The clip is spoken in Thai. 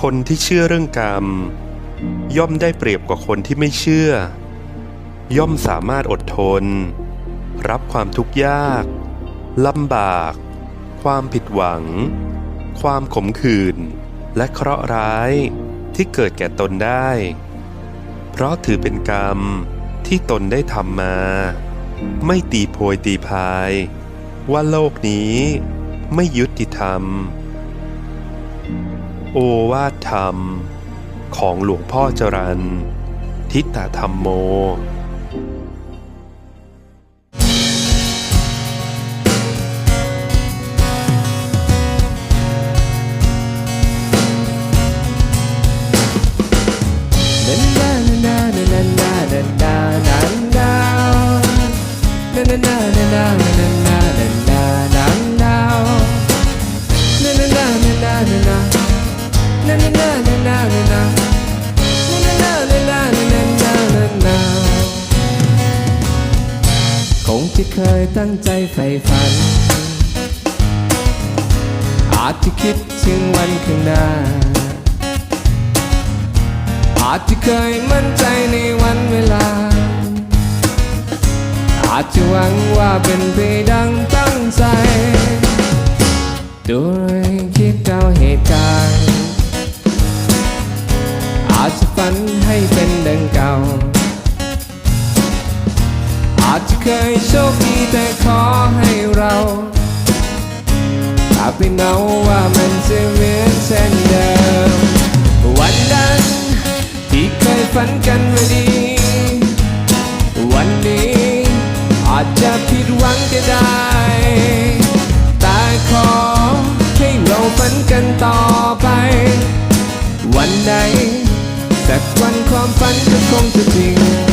คนที่เชื่อเรื่องกรรม ย่อมได้เปรียบกว่าคนที่ไม่เชื่อ ย่อมสามารถอดทน รับความทุกข์ยากลำบาก ความผิดหวัง ความขมขื่นและเคราะห์ร้ายที่เกิดแก่ตนได้ เพราะถือเป็นกรรมที่ตนได้ทำมา ไม่ตีโพยตีพาย ว่าโลกนี้ไม่ยุติธรรม โอวาทธรรม ของหลวงพ่อจรันทิตตธรรมโม ที่เคยตั้งใจใฝ่ฝัน อาจจะคิดถึงวันข้างหน้า อาจจะเคยมั่นใจในวันเวลา อาจจะหวังว่าเป็นไปดังตั้งใจโดยคิดเอาเหตุการณ์อาจจะฝันให้เป็นดังเก่า เคยโชคดีแต่ขอให้เราถ้าไปเนาว่ามันจะเหมือนเช่นเดิมวันนั้นที่เคยฝันกันไว้ดี วันนี้อาจจะผิดหวังก็ได้ แต่ขอให้เราฝันกันต่อไป วันไหนสักวันความฝันก็คงจะจริง